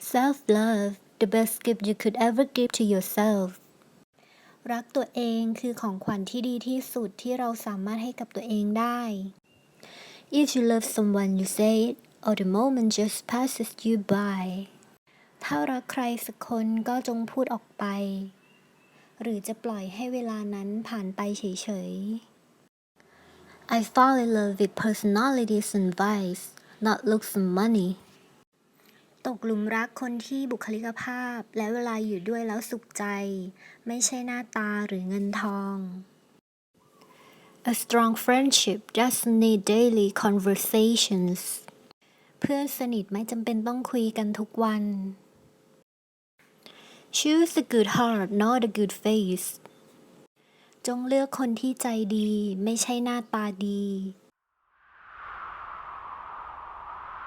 self love the best gift you could ever give to yourself รักตัวเองคือของขวัญที่ดีที่สุดที่เราสามารถให้กับตัวเองได้ If you love someone you say it or the moment just passes you by ถ้ารักใครสักคนก็จงพูดออกไป หรือจะปล่อยให้เวลานั้นผ่านไปเฉยๆ I fall in love with personalities and vibes not looks and money ตกหลุมรักคนที่บุคลิกภาพ และเวลาอยู่ด้วยแล้วสุขใจ ไม่ใช่หน้าตาหรือเงินทอง A strong friendship doesn't need daily conversations เพื่อนสนิทไม่จำเป็นต้องคุยกันทุกวัน Choose a good heart not a good face จงเลือกคนที่ใจดี ไม่ใช่หน้าตาดี